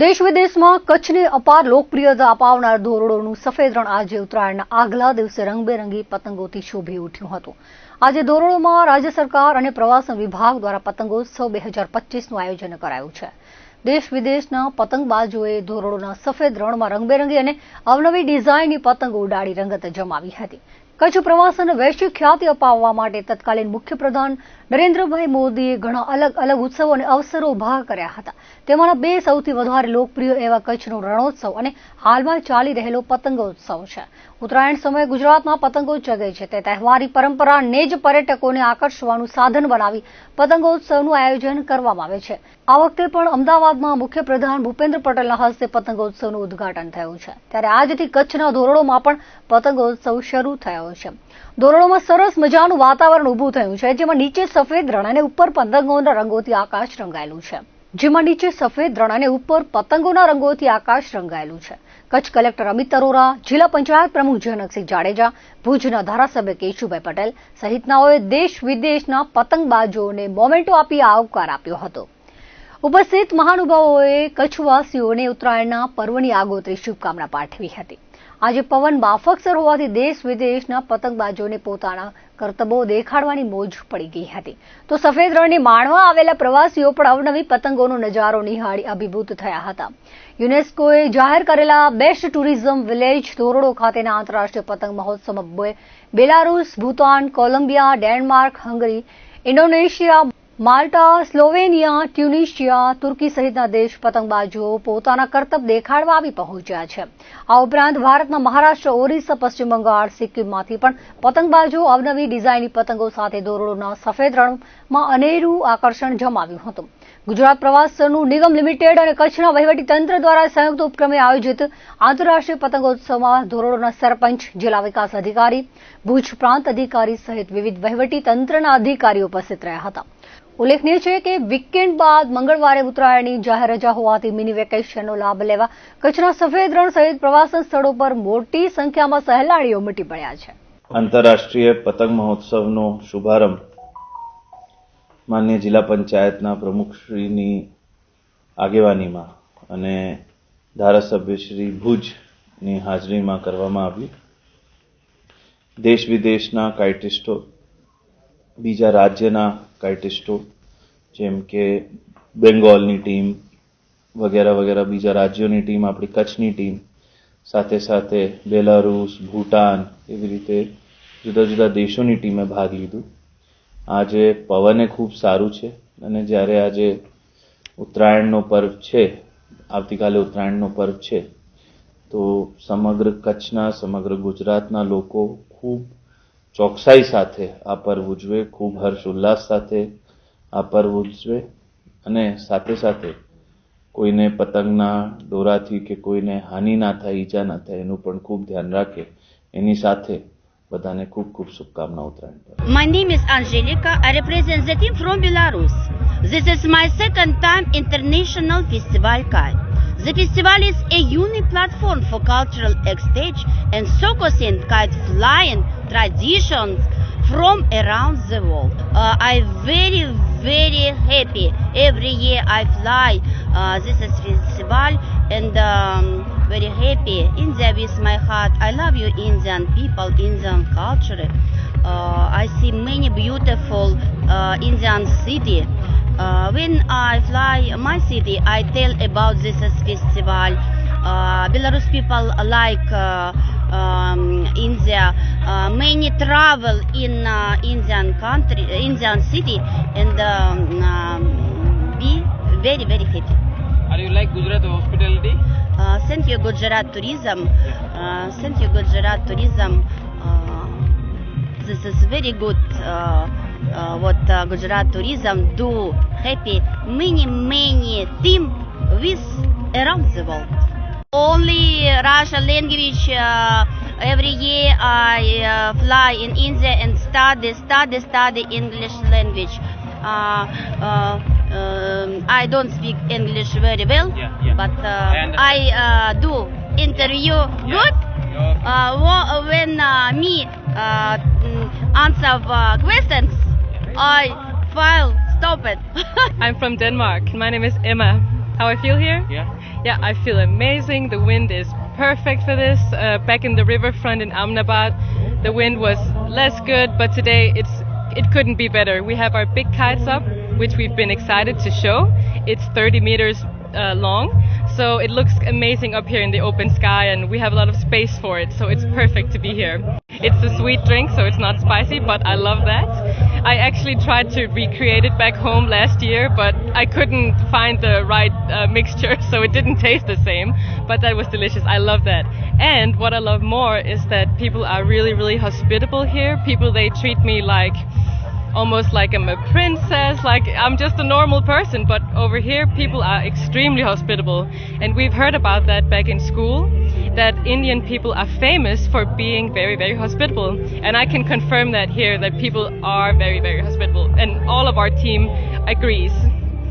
દેશ વિદેશમાં કચ્છને અપાર લોકપ્રિયતા અપાવનાર ધોરડોનું સફેદ રણ આજે ઉત્તરાયણના આગલા દિવસે રંગબેરંગી પતંગોથી શોભી ઉઠ્યું હતું. આજે ધોરડોમાં રાજ્ય સરકાર અને પ્રવાસન વિભાગ દ્વારા પતંગોત્સવ બે હજાર પચીસનું આયોજન કરાયું છે. દેશ વિદેશના પતંગબાજોએ ધોરડોના સફેદ રણમાં રંગબેરંગી અને અવનવી ડિઝાઇનની પતંગો ઉડાડી રંગત જમાવી હતી. કચ્છ પ્રવાસન વૈશ્વિક ખ્યાતિ અપાવવા માટે તત્કાલીન મુખ્યપ્રધાન નરેન્દ્રભાઈ મોદીએ ઘણા અલગ અલગ ઉત્સવો અને અવસરો ઊભા કર્યા હતા. તેમાંના બે સૌથી વધારે લોકપ્રિય એવા કચ્છનો રણોત્સવ અને હાલમાં ચાલી રહેલો પતંગોત્સવ છે. ઉત્તરાયણ સમયે ગુજરાતમાં પતંગો ચગે છે. તે તહેવારી પરંપરાને જ પર્યટકોને આકર્ષવાનું સાધન બનાવી પતંગોત્સવનું આયોજન કરવામાં આવે છે. આ વખતે પણ અમદાવાદમાં મુખ્યપ્રધાન ભૂપેન્દ્ર પટેલના હસ્તે પતંગોત્સવનું ઉદ્ઘાટન થયું છે. ત્યારે આજથી કચ્છના ધોરડોમાં પણ પતંગોત્સવ શરૂ થયો છે. ધોરડોમાં સરસ મજાનું વાતાવરણ ઊભું થયું છે, જેમાં નીચે સફેદ રણ અને ઉપર પતંગોના રંગોથી આકાશ રંગાયેલું છે. જેમાં નીચે સફેદ રણ અને ઉપર પતંગોના રંગોથી આકાશ રંગાયેલું છે. કચ્છ કલેક્ટર અમિત અરોરા, જિલ્લા પંચાયત પ્રમુખ જનકસિંહ જાડેજા, ભુજના ધારાસભ્ય કેશુભાઈ પટેલ સહિતનાઓએ દેશ વિદેશના પતંગબાજોને મોમેન્ટો આપી આવકાર આપ્યો હતો. ઉપસ્થિત મહાનુભાવોએ કચ્છવાસીઓને ઉત્તરાયણના પર્વની આગોતરી શુભકામના પાઠવી હતી. આજે પવન માફકસર હોવાથી દેશ વિદેશના પતંગબાજોને પોતાના કરતબો દેખાડવાની મોજ પડી ગઈ હતી. તો સફેદ રણને માણવા આવેલા પ્રવાસીઓ પણ અવનવી પતંગોનો નજારો નિહાળી અભિભૂત થયા હતા. યુનેસ્કોએ જાહેર કરેલા બેસ્ટ ટુરિઝમ વિલેજ ધોરડો ખાતેના આંતરરાષ્ટ્રીય પતંગ મહોત્સવમાં Belarus, Bhutan, Colombia, Denmark, Hungary, Indonesia Malta, Slovenia, Tunisia, Turkey સહિતના દેશ પતંગબાજો પોતાના કરતબ દેખાડવા આવી પહોંચ્યા છે. આ ઉપરાંત ભારતના મહારાષ્ટ્ર, ઓરિસ્સા, પશ્ચિમ બંગાળ, સિક્કિમમાંથી પણ પતંગબાજો અવનવી ડિઝાઇનની પતંગો સાથે દોરડોના સફેદ રણમાં અનેરું આકર્ષણ જમાવ્યું હતું. ગુજરાત પ્રવાસનું નિગમ લિમિટેડ અને કચ્છના વહીવટી તંત્ર દ્વારા સંયુક્ત ઉપક્રમે આયોજિત આંતરરાષ્ટ્રીય પતંગોત્સવમાં ધોરડોના સરપંચ, જિલ્લા વિકાસ અધિકારી, ભુજ પ્રાંત અધિકારી સહિત વિવિધ વહીવટી તંત્રના અધિકારીઓ ઉપસ્થિત રહ્યા હતા. ઉલ્લેખનીય છે કે વીકેન્ડ બાદ મંગળવારે ઉત્તરાયણની જાહેર રજા હોવાથી મિની વેકેશનનો લાભ લેવા કચ્છના સફેદ રણ સહિત પ્રવાસન સ્થળો પર મોટી સંખ્યામાં સહેલાણીઓ ઉમટી પડ્યા છે. આંતરરાષ્ટ્રીય પતંગ મહોત્સવનો શુભારંભ માન્ય જિલ્લા પંચાયતના પ્રમુખશ્રીની આગેવાનીમાં અને ધારાસભ્ય શ્રી ભુજની હાજરીમાં કરવામાં આવ્યું દેશ વિદેશના કાઇટિસ્ટો બીજા રાજ્યના કાઇટિસ્ટો જેમ કે બેંગોલની ટીમ વગેરે વગેરે, બીજા રાજ્યોની ટીમ આપણી કચ્છની ટીમ સાથે સાથે બેલારુસ ભૂટાન એવી રીતે જુદા જુદા દેશોની ટીમે ભાગ લીધું. આજે પવને ખૂબ સારું છે અને જ્યારે આજે ઉત્તરાયણનો પર્વ છે, આવતીકાલે ઉત્તરાયણનો પર્વ છે, તો સમગ્ર કચ્છના, સમગ્ર ગુજરાતના લોકો ખૂબ ચોકસાઈ સાથે આ પર્વ ઉજવે, ખૂબ હર્ષ ઉલ્લાસ સાથે આ પર્વ ઉજવે અને સાથે સાથે કોઈને પતંગના દોરાથી કે કોઈને હાનિ ના થાય, ઈજા ના થાય, એનું પણ ખૂબ ધ્યાન રાખે એની સાથે બધાને ખૂબ ખૂબ શુભકામના ઉત્તરાયણ પર my name is Angelica. I representative from Belarus this is my second time international festival Kai. The festival is a unique platform for cultural exchange and showcasing kite flying traditions from around the world. Uh, I'm very, very happy. Every year I fly. Uh, this is festival and um, very happy. India with my heart. I love you, Indian people, Indian culture. Uh, I see many beautiful uh, Indian city. Uh, when I fly my city, I tell about this festival. Uh, Belarus people like uh, um, India. Uh, many travel in uh, Indian country, Indian city, and um, um, be very very happy. Are you like Gujarat hospitality? Uh, thank you Gujarat Tourism. Uh, thank you Gujarat Tourism. Uh, this is very good. What uh, Gujarat Tourism do happy many many team with around the world. Only Russian language. Uh, every year I uh, fly in India and study study study English language. Uh, uh, um, I don't speak English very well, Yeah, yeah. but I uh, understand. I uh, do interview good. Your- Uh, when uh, me answer uh, questions, I file stop it. I'm from Denmark. My name is Emma. How I feel here? Yeah. Yeah, I feel amazing. The wind is perfect for this. Uh, back in the riverfront in Amnabad, the wind was less good, but today it's it couldn't be better. We have our big kites up, which we've been excited to show. It's 30 meters uh, long, so it looks amazing up here in the open sky, and we have a lot of space for it, so it's perfect to be here. It's a sweet drink, so it's not spicy, but I love that. I actually tried to recreate it back home last year, but I couldn't find the right uh, mixture, so it didn't taste the same. But that was delicious. I love that. And what I love more is that people are really, really hospitable here. People, they treat me like almost like I'm a princess, like I'm just a normal person. But over here, people are extremely hospitable. And we've heard about that back in school, that Indian people are famous for being very, very hospitable. And I can confirm that here, that people are very, very hospitable. And all of our team agrees.